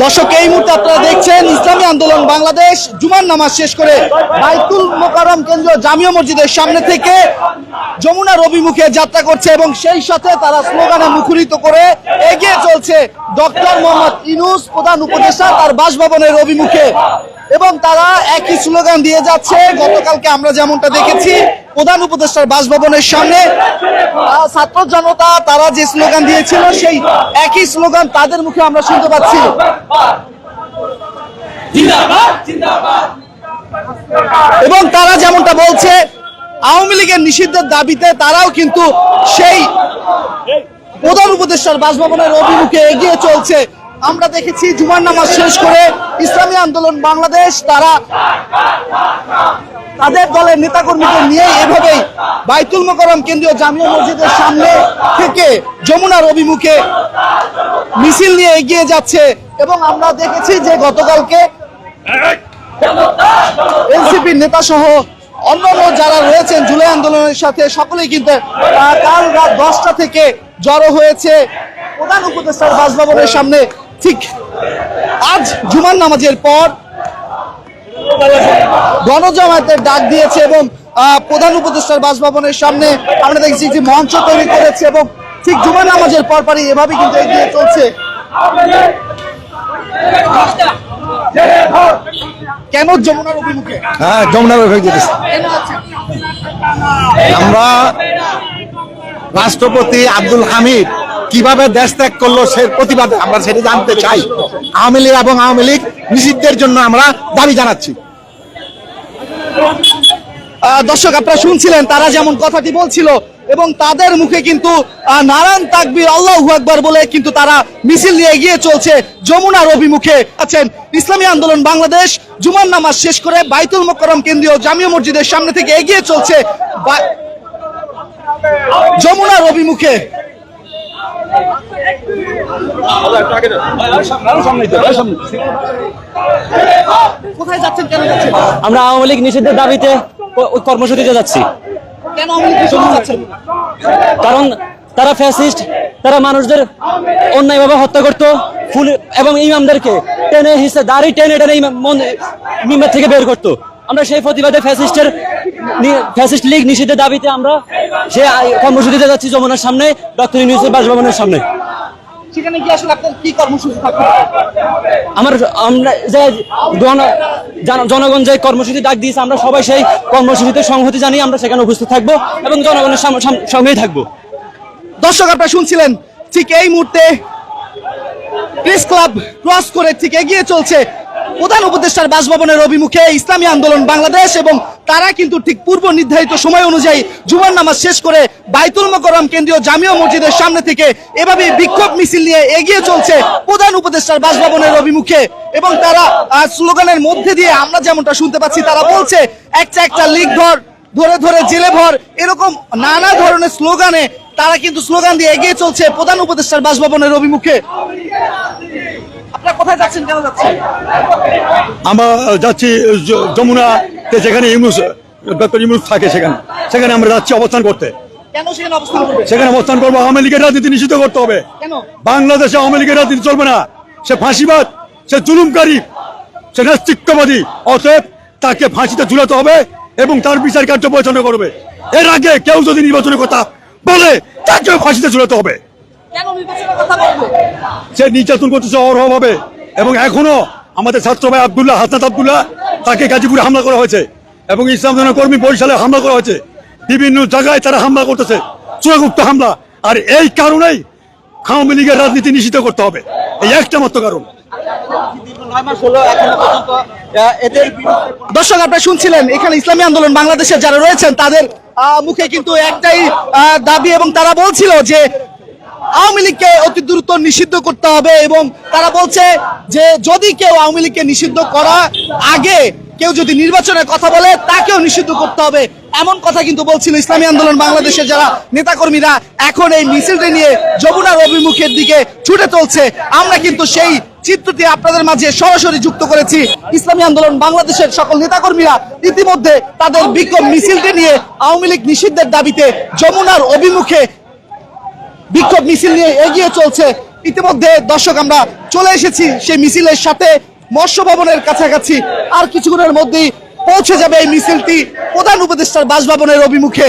দর্শক, এই মুহূর্তে আপনারা দেখছেন ইসলামী আন্দোলন বাংলাদেশ। জুমার নামাজ শেষ করে বাইতুল মোকাররম কেন্দ্রীয় জাতীয় মসজিদের সামনে থেকে যমুনার অভিমুখে যাত্রা করছে এবং সেই সাথে তারা স্লোগানে মুখরিত করে এগিয়ে চলছে ডক্টর মোহাম্মদ ইনুস প্রধান উপদেষ্টা, তার বাসভবনের অভিমুখে এবং তারা একই স্লোগান দিয়ে যাচ্ছে। গতকালকে আমরা যেমনটা দেখেছি প্রধান উপদেষ্টার বাসভবনের সামনে। ছাত্র জনতা তারা যে স্লোগান দিয়েছিল সেই একই স্লোগান তাদের মুখে আমরা শুনতে পাচ্ছি। এবং তারা যেমনটা বলছে আওয়ামী লীগের নিষিদ্ধের দাবিতে তারাও কিন্তু সেই প্রধান উপদেষ্টার বাসভবনের অভিমুখে এগিয়ে চলছে। আমরা দেখেছি জুমার নামাজ শেষ করে ইসলামী আন্দোলন বাংলাদেশ, তারা তাদের দলের নেতাকর্মীদের নিয়ে এভাবেই বাইতুল মোকাররম কেন্দ্রীয় জাতীয় মসজিদের সামনে থেকে যমুনার অভিমুখে মিছিল নিয়ে এগিয়ে যাচ্ছে এবং আমরা দেখেছি যে গতকালকে এনসিপির নেতা সহ অন্যান্য যারা রয়েছেন জুলাই আন্দোলনের সাথে, সকলেই কিন্তু কাল রাত দশটা থেকে জড়ো হয়েছে প্রধান উপদেষ্টার বাসভবনের সামনে। ঠিক আজ জুমার নামাজের পর গণজামায়াতের ডাক দিয়েছে এবং প্রধান উপদেষ্টার বাসভবনের সামনে আমরা দেখছি যে মঞ্চ তৈরি করেছে এবং ঠিক জুমার নামাজের পরপরই এভাবে কিন্তু এগিয়ে চলছে। কেন যমুনার হ্যাঁ আমরা রাষ্ট্রপতি আব্দুল হামিদ কীভাবে দেশ ত্যাগ করল সে প্রতিবাদে আমরা সেটা জানতে চাই। আওয়ামী লীগ এবং আওয়ামী লীগ নিষিদ্ধের জন্য আমরা দাবি জানাচ্ছি। দর্শক, আপনারা শুনছিলেন, তারা যেমন কথাটি বলছিল এবং তাদের মুখে কিন্তু নারায়ণ তাকবীর আল্লাহু আকবার বলে কিন্তু তারা মিছিল নিয়ে এগিয়ে চলছে যমুনার অভিমুখে আছেন ইসলামী আন্দোলন বাংলাদেশ। জুমার নামাজ শেষ করে বাইতুল মোকরম কেন্দ্রীয় জাতীয় মসজিদের সামনে থেকে এগিয়ে চলছে যমুনার অভিমুখে কোথায় যাচ্ছেন কেন যাচ্ছেন আমরা আওয়ামী লীগ নিষিদ্ধের দাবিতে কর্মসূচিতে যাচ্ছি। কারণ তারা ফ্যাসিস্ট তারা মানুষদের অন্যায়ভাবে হত্যা করতো। ফুল এবং ইমামদেরকে টেনে হিসে দাড়ি টেনে টেনে ইমাম মন- মিম্বার থেকে বের করতো। আমরা সেই প্রতিবাদে ফ্যাসিস্টের ফ্যাসিস্ট লীগ নিষিদ্ধের দাবিতে আমরা সে কর্মসূচিতে যাচ্ছি যমুনার সামনে ডক্টর ইউনিভার্সিটি বাসভবনের সামনে। সেখানে গিয়ে আসলে আপনার কি কর্মসূচি থাকবে? আমার আমরা যে জন- জন- জনগণ যে কর্মসূচি ডাক দিয়েছে আমরা সবাই সেই কর্মসূচিতে সংহতি জানিয়ে আমরা সেখানে উপস্থিত থাকব এবং জনগণের সঙ্গেই থাকব। দর্শক আপনারা শুনছিলেন ঠিক এই মুহূর্তে প্রেস ক্লাব ক্রস করে ঠিক এগিয়ে চলছে প্রধান উপদেষ্টার বাসভবনের অভিমুখে ইসলামী আন্দোলন বাংলাদেশ এবং তারা কিন্তু ঠিক পূর্ব নির্ধারিত সময় অনুযায়ী জুমার নামাজ শেষ করে বাইতুল মোকরম কেন্দ্রীয় জাতীয় মসজিদের সামনে থেকে এভাবে বিক্ষোভ মিছিল নিয়ে এগিয়ে চলছে প্রধান উপদেষ্টার বাসভবনের অভিমুখে এবং তারা স্লোগানের মধ্যে দিয়ে আমরা যেমনটা শুনতে পাচ্ছি, তারা বলছে, একটা একটা লিগ ধর, ধরে ধরে জেলে ভর। এরকম নানা ধরনের স্লোগানে তারা কিন্তু স্লোগান দিয়ে এগিয়ে চলছে প্রধান উপদেষ্টার বাসভবনের অভিমুখে। আপনারা কোথায় যাচ্ছেন? কেন যাচ্ছেন? আমরা যাচ্ছি য- যমুনাতে যেখানে ইমুস ডক্টর ইমুস থাকে সেখানে। সেখানে আমরা যাচ্ছি অবস্থান করতে। সেখানে অবস্থান করবে? সেখানে অবস্থান করব আওয়ামী লীগের রাজনীতি নিষিদ্ধ করতে হবে। বাংলাদেশে আওয়ামী লীগের রাজনীতি চলবে না। সে ফাঁসিবাদ সে জুলুমকারী সে নাস্তিক্যবাদী অতএব তাকে ফাঁসিতে ঝুলাতে হবে এবং তার বিচার কার্য পরিচালনা করবে। এর আগে কেউ যদি নির্বাচনের কথা বলে তাকেও ফাঁসিতে ঝুলাতে হবে। সে নির্যাতন করতেছে অরহভাবে এবং এখনও আমাদের ছাত্র ভাই আবদুল্লাহ হাসনাত আবদুল্লাহ তাকে গাজীপুরে হামলা করা হয়েছে এবং ইসলাম কর্মী বরিশালে হামলা করা হয়েছে। বিভিন্ন জায়গায় তারা হামলা করতেছে চূড়াগুপ্ত হামলা। আর এই কারণেই আওয়ামী লীগের রাজনীতি নিষিদ্ধ করতে হবে। এই একটা মাত্র কারণ। দর্শক আপনারা শুনছিলেন এখানে ইসলামী আন্দোলন বাংলাদেশের যারা রয়েছেন তাদের আহ, মুখে কিন্তু একটাই দাবি এবং তারা বলছিল যে আওয়ামী লীগকে অতি দ্রুত নিষিদ্ধ করতে হবে এবং তারা বলছে যে যদি কেউ আওয়ামী লীগকে নিষিদ্ধ করা আগে কেউ যদি নির্বাচনের কথা বলে, তাকেও নিষিদ্ধ করতে হবে। এমন কথা কিন্তু বলছিল ইসলামী আন্দোলন বাংলাদেশের যারা নেতাকর্মীরা, এখন এই মিছিলটি নিয়ে যমুনার অভিমুখের দিকে ছুটে চলছে। আমরা কিন্তু সেই চিত্রটি আপনাদের মাঝে সরাসরি যুক্ত করেছি। ইসলামী আন্দোলন বাংলাদেশের সকল নেতাকর্মীরা ইতিমধ্যে তাদের বিক্ষোভ মিছিলটি নিয়ে আওয়ামী লীগ নিষিদ্ধের দাবিতে যমুনার অভিমুখে বিক্ষোভ মিছিল নিয়ে এগিয়ে চলছে। ইতিমধ্যে দর্শক, আমরা চলে এসেছি সেই মিছিলের সাথে। মৎস্য ভবনের কাছাকাছি আর কিছুক্ষণের মধ্যেই পৌঁছে যাবে এই মিছিলটি প্রধান উপদেষ্টার বাসভবনের অভিমুখে।